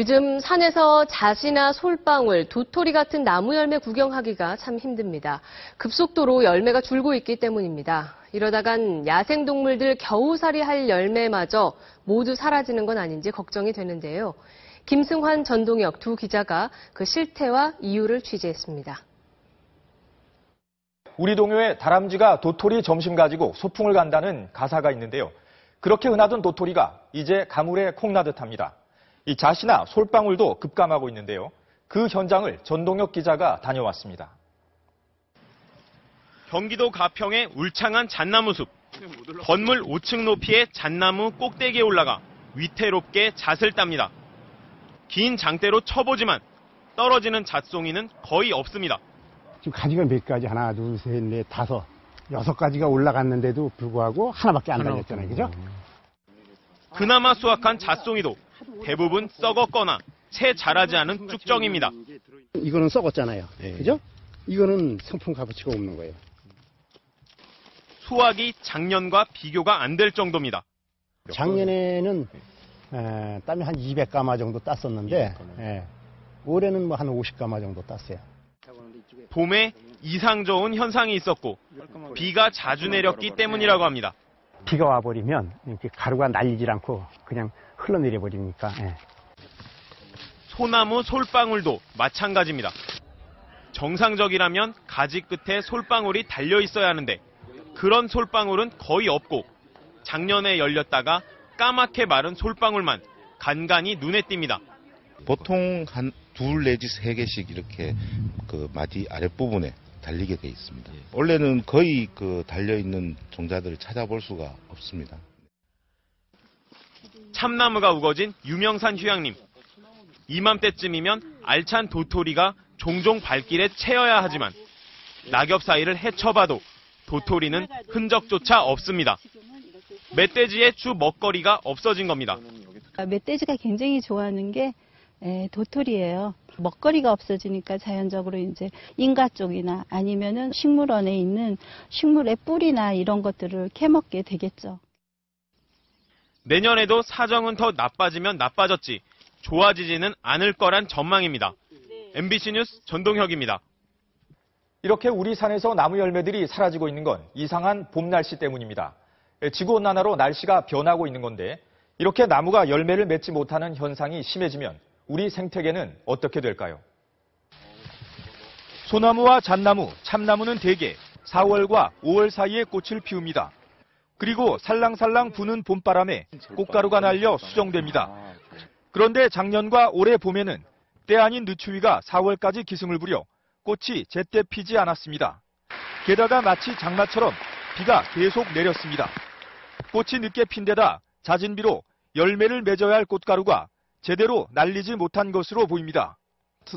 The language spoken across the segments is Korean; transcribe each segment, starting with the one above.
요즘 산에서 잣이나 솔방울, 도토리 같은 나무 열매 구경하기가 참 힘듭니다. 급속도로 열매가 줄고 있기 때문입니다. 이러다간 야생동물들 겨우살이 할 열매마저 모두 사라지는 건 아닌지 걱정이 되는데요. 김승환, 전동혁 두 기자가 그 실태와 이유를 취재했습니다. 우리 동요에 다람쥐가 도토리 점심 가지고 소풍을 간다는 가사가 있는데요. 그렇게 흔하던 도토리가 이제 가물에 콩나듯 합니다. 이 잣이나 솔방울도 급감하고 있는데요. 그 현장을 전동혁 기자가 다녀왔습니다. 경기도 가평의 울창한 잣나무 숲. 건물 5층 높이의 잣나무 꼭대기에 올라가 위태롭게 잣을 땁니다. 긴 장대로 쳐보지만 떨어지는 잣송이는 거의 없습니다. 지금 가지가 몇 가지 하나 둘 셋 넷 다섯 여섯 가지가 올라갔는데도 불구하고 하나밖에 안 달렸잖아요 그죠? 그나마 수확한 잣송이도 대부분 썩었거나 채 자라지 않은 쭉정입니다. 이거는 썩었잖아요 그죠? 이거는 상품 값어치가 없는 거예요 수확이 작년과 비교가 안 될 정도입니다. 작년에는 에, 땀이 한 200가마 정도 땄었는데 예, 올해는 뭐 한 50가마 정도 땄어요 봄에 이상 좋은 현상이 있었고 비가 자주 내렸기 때문이라고 합니다. 비가 와버리면 이렇게 가루가 날리질 않고 그냥 흘러내려 버리니까 예. 소나무 솔방울도 마찬가지입니다. 정상적이라면 가지 끝에 솔방울이 달려 있어야 하는데 그런 솔방울은 거의 없고 작년에 열렸다가 까맣게 마른 솔방울만 간간히 눈에 띕니다. 보통 한 둘 내지 세 개씩 이렇게 그 마디 아랫부분에 달리게 돼 있습니다. 원래는 거의 그 달려 있는 종자들을 찾아볼 수가 없습니다. 참나무가 우거진 유명산 휴양림. 이맘때쯤이면 알찬 도토리가 종종 발길에 채여야 하지만 낙엽 사이를 헤쳐봐도 도토리는 흔적조차 없습니다. 멧돼지의 주 먹거리가 없어진 겁니다. 아, 멧돼지가 굉장히 좋아하는 게 에, 도토리예요. 먹거리가 없어지니까 자연적으로 이제 인가 쪽이나 아니면은 식물원에 있는 식물의 뿌리나 이런 것들을 캐먹게 되겠죠. 내년에도 사정은 더 나빠지면 나빠졌지 좋아지지는 않을 거란 전망입니다. MBC 뉴스 전동혁입니다. 이렇게 우리 산에서 나무 열매들이 사라지고 있는 건 이상한 봄 날씨 때문입니다. 지구온난화로 날씨가 변하고 있는 건데 이렇게 나무가 열매를 맺지 못하는 현상이 심해지면 우리 생태계는 어떻게 될까요? 소나무와 잣나무, 참나무는 대개 4월과 5월 사이에 꽃을 피웁니다. 그리고 살랑살랑 부는 봄바람에 꽃가루가 날려 수정됩니다. 그런데 작년과 올해 봄에는 때 아닌 늦추위가 4월까지 기승을 부려 꽃이 제때 피지 않았습니다. 게다가 마치 장마처럼 비가 계속 내렸습니다. 꽃이 늦게 핀 데다 잦은 비로 열매를 맺어야 할 꽃가루가 제대로 날리지 못한 것으로 보입니다.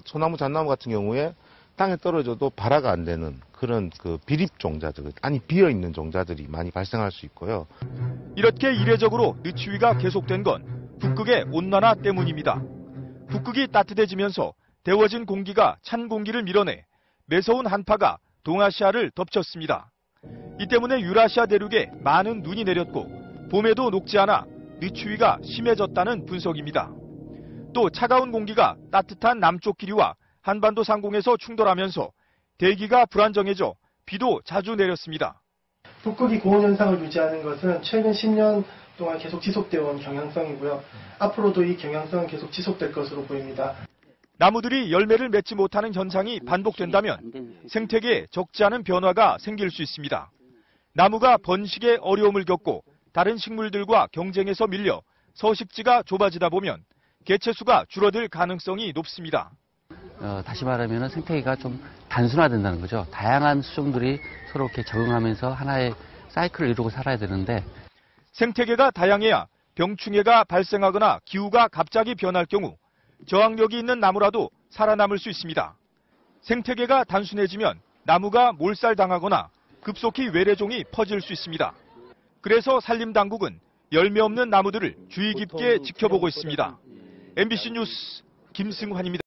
소나무, 잣나무 같은 경우에 땅에 떨어져도 발화가 안 되는 그런 그 비립 종자들, 아니 비어 있는 종자들이 많이 발생할 수 있고요. 이렇게 이례적으로 늦추위가 계속된 건 북극의 온난화 때문입니다. 북극이 따뜻해지면서 데워진 공기가 찬 공기를 밀어내 매서운 한파가 동아시아를 덮쳤습니다. 이 때문에 유라시아 대륙에 많은 눈이 내렸고 봄에도 녹지 않아 늦추위가 심해졌다는 분석입니다. 또 차가운 공기가 따뜻한 남쪽 기류와 한반도 상공에서 충돌하면서 대기가 불안정해져 비도 자주 내렸습니다. 북극이 고온 현상을 유지하는 것은 최근 10년 동안 계속 지속되어 온 경향성이고요. 앞으로도 이 경향성은 계속 지속될 것으로 보입니다. 나무들이 열매를 맺지 못하는 현상이 반복된다면 생태계에 적지 않은 변화가 생길 수 있습니다. 나무가 번식에 어려움을 겪고 다른 식물들과 경쟁에서 밀려 서식지가 좁아지다 보면 개체수가 줄어들 가능성이 높습니다. 어, 다시 말하면 생태계가 좀 단순화된다는 거죠. 다양한 수종들이 서로 이렇게 적응하면서 하나의 사이클을 이루고 살아야 되는데 생태계가 다양해야 병충해가 발생하거나 기후가 갑자기 변할 경우 저항력이 있는 나무라도 살아남을 수 있습니다. 생태계가 단순해지면 나무가 몰살당하거나 급속히 외래종이 퍼질 수 있습니다. 그래서 산림 당국은 열매 없는 나무들을 주의 깊게 지켜보고 있습니다. MBC 뉴스 김승환입니다.